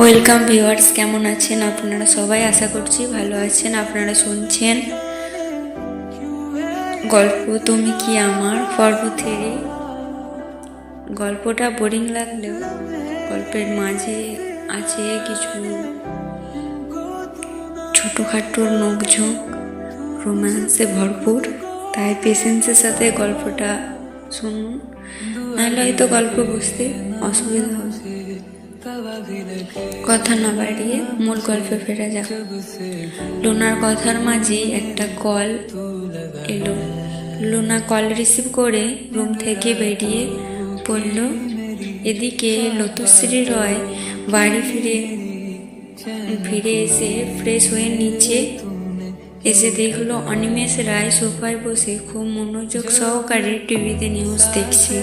Welcome viewers, কেমন আছেন আপনারা সবাই? আশা করছি ভালো আছেন, আপনারা শুনছেন গল্প তুমি কি আমার? পর্ব থেকে গল্পটা বোরিং লাগলেও গল্পের মাঝে আছে কিছু ছোটোখাটো নোকঝোঁক রোম্যান্সে ভরপুর। তাই পেশেন্সের সাথে গল্পটা শুনুন, নাহলে হয়তো গল্প বুঝতে অসুবিধা হবে। কথা না বাড়িয়ে মূল গল্পে ফেরা যাক। লুনার কথার মাঝে একটা কল এলো। লুনা কল রিসিভ করে রুম থেকে বেরিয়ে পড়ল এদিকে লতুশ্রী রয় বাড়ি ফিরে ফিরে এসে ফ্রেশ হয়ে নিচে এসে দেখল অনিমেষ রায় সোফায় বসে খুব মনোযোগ সহকারে টিভিতে নিউজ দেখছে।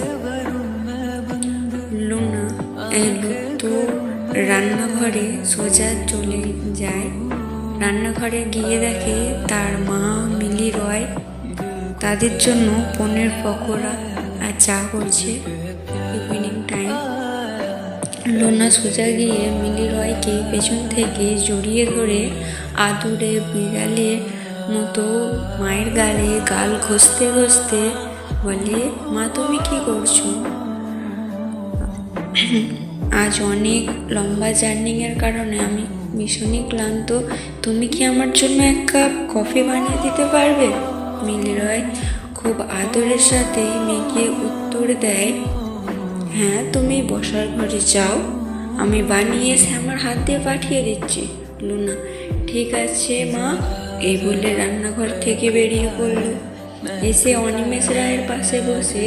লুনা এলো তো রান্নাঘরে সোজা চলে যায়। রান্নাঘরে গিয়ে দেখে তার মা, মিলি রয়, তাদের জন্য পনেরো পকোড়া আর চা করছে ইভিনিং টাইম লোনা সোজা গিয়ে মিলি রয়কে পেছন থেকে জড়িয়ে ধরে আদুরে বিড়ালের মতো মায়ের গালে গাল ঘষতে ঘষতে বলে, মা, তুমি কি করছ? আজ অনেক লম্বা জার্নিংয়ের কারণে আমি ভীষণই ক্লান্ত। তুমি কি আমার জন্য এক কাপ কফি বানিয়ে দিতে পারবে? মিলি রয় খুব আদরের সাথে মেয়েকে উত্তর দেয় হ্যাঁ তুমি বসার ঘরে যাও, আমি বানিয়ে আমার হাত দিয়ে পাঠিয়ে দিচ্ছি। লুনা ঠিক আছে, মা। এই বলে রান্নাঘর থেকে বেরিয়ে পড়ল। এসে অনিমেষ রায়ের পাশে বসে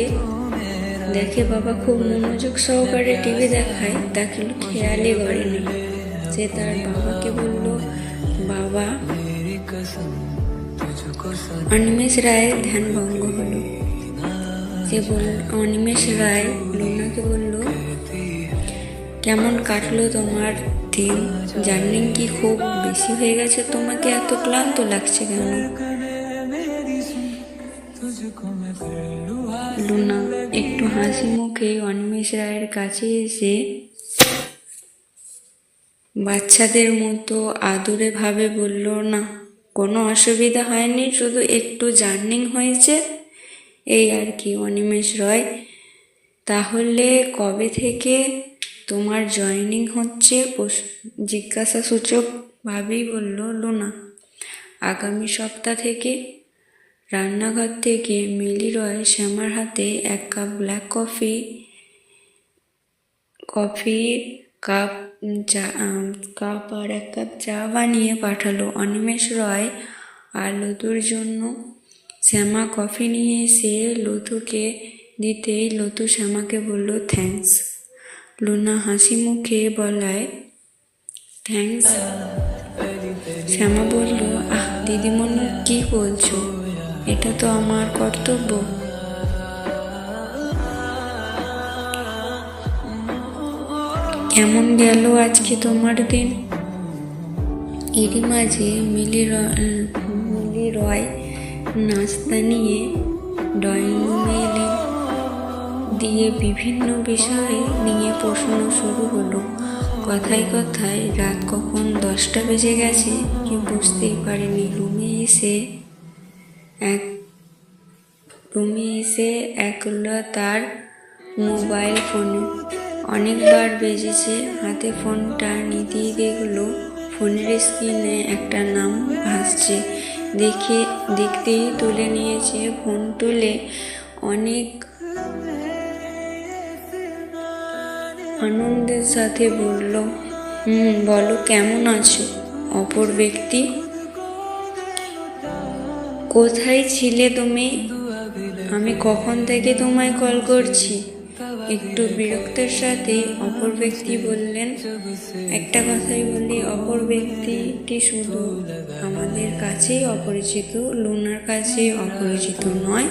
দেখে বাবা খুব মনোযোগ সহকারে টিভি দেখায়, তাকে খেয়ালই করেনি সে তার বাবাকে বলল, বাবা। অনিমেষ রায়ের ধ্যান ভঙ্গ হলো। সে বল, অনিমেষ রায়, লুনাকে বলল, কেমন কাটলো তোমার জার্নিং কি খুব বেশি হয়ে গেছে? তোমাকে এত ক্লান্ত লাগছে কেন? লুনা, একটু হাসি মুখে অনিমেষ রায়ের কাছে এসে বাচ্চাদের মতো আদুরে ভাবে বলল, না, কোনো অসুবিধা হয়নি, শুধু একটু জার্নিং হয়েছে। এই আর কি, অনিমেষ রয়। তাহলে কবে থেকে তোমার জয়েনিং হচ্ছে প্রশ- জিজ্ঞাসা সূচক ভাবেই বলল লুনা। আগামী সপ্তাহ থেকে রান্নাঘর থেকে মিলি রয় শ্যামার হাতে এক cup black coffee coffee cup চা কাপ আর এক কাপ চা বানিয়ে পাঠালো। অনিমেষ রয় আর লতুর জন্য শ্যামা কফি নিয়ে এসে লতুকে দিতেই লতু শ্যামাকে বলল থ্যাঙ্কস লুনা হাসি মুখে বলায় থ্যাঙ্কস শ্যামা বলল, আহ, দিদিমণি, কি বলছো? এটা তো আমার কর্তব্য। কেমন গেল আজকে তোমার দিন? এরই মাঝে মিলি র- মিলি রয় নাস্তা নিয়ে ড্রয়িং রুমে এলেন। দিয়ে বিভিন্ন বিষয়ে নিয়ে প্রশ্ন শুরু হলো। কথায় কথায় রাত কখন দশটা বেজে গেছে কি বুঝতেই পারেনি। রুমে এসে এক, রুমে এসে একলা তার মোবাইল ফোনে, অনেকবার বেজেছে। হাতে ফোনটা নিতেই দেখল ফোনের স্ক্রিনে একটা নাম ভাসছে। দেখে, দেখতেই তুলে নিয়েছে। ফোন তুলে অনেক আনন্দের সাথে বলল, হুম, বলো, কেমন আছো? অপর ব্যক্তি, কোথায় ছিলে তুমি? আমি কখন থেকে তোমায় কল করছি? একটু বিরক্তের সাথে অপর ব্যক্তি বললেন, একটা কথাই বলি, অপর ব্যক্তিটি শুধু আমাদের কাছেই অপরিচিত, লুনার কাছে অপরিচিত নয়।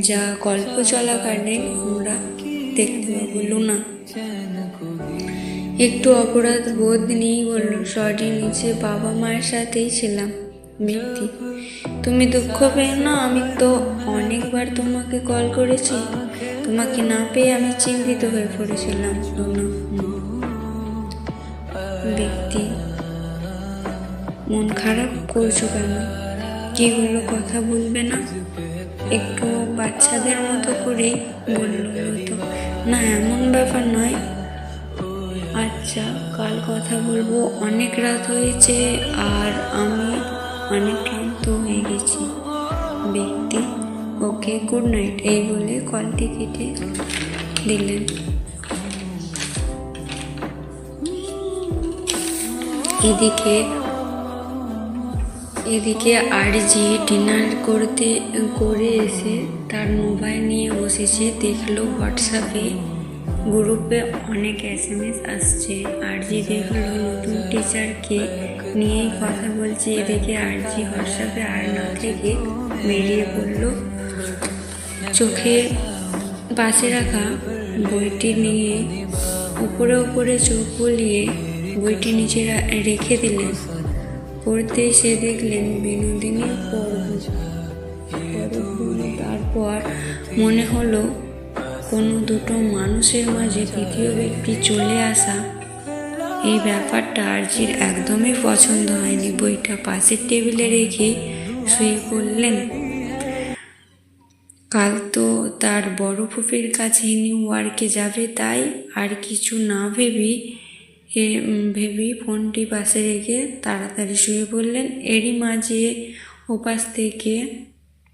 যা গল্প চলাকালীন আমরা দেখতে পাবো না। একটু অপরাধ বোধ নিয়েই বলল। সরি নিচে বাবা মায়ের সাথেই ছিলাম ব্যক্তি তুমি দুঃখ পেও না আমি তো অনেকবার তোমাকে কল করেছি। তোমাকে না পেয়ে আমি চিন্তিত হয়ে পড়েছিলাম রুনা। ব্যক্তি মন খারাপ করছ কেন? কি হলো কথা বলবে না? একটু বাচ্চাদের মতো করেই বলল তো না, এমন ব্যাপার নয়। আচ্ছা কাল কথা বলব। অনেক রাত হয়েছে আর আমি অনেক ক্লান্ত হয়ে গেছি। ব্যক্তি, ওকে গুড নাইট এই বলে কলটি কেটে দিলেন। এদিকে এদিকে আরজি ডিনার করতে, করে এসে তার মোবাইল নিয়ে বসেছে। দেখল হোয়াটসঅ্যাপে গ্রুপে অনেক এস এম এস আসছে। আরজি দেখল নতুন টিচারকে নিয়েই কথা বলছে। এদিকে আরজি হোয়াটসঅ্যাপে আর না থেকে বেরিয়ে পড়ল। চোখে পাশে রাখা বইটি নিয়ে উপরে উপরে চোখ বুলিয়ে বইটি নিচে রেখে দিলেন। পড়তে এসে দেখলেন বিনোদিনী তারপর মনে হলো কোনো দুটো মানুষের মাঝে তৃতীয় ব্যক্তি চলে আসা। এই ব্যাপারটা আরজির একদমই পছন্দ হয়নি। বইটা পাশের টেবিলে রেখে শুয়ে পড়লেন। কাল তো তার বড় ফুপির কাছে নিউ ওয়ার্কে যাবে, তাই আর কিছু না ভেবেই এ ভেবেই ফোনটি পাশে রেখে তাড়াতাড়ি শুয়ে পড়লেন। এরই মাঝে ওপাশ থেকে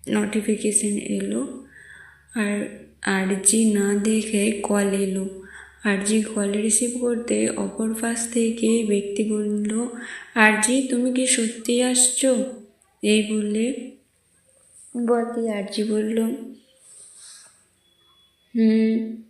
নোটিফিকেশন এলো। আর আরজি না দেখে কল এলো। আরজি কল রিসিভ করতে অপর পাশ থেকে ব্যক্তি বলল, আরজি, তুমি কি সত্যি আসছো? এই বলে বলতে আরজি বলল, হুম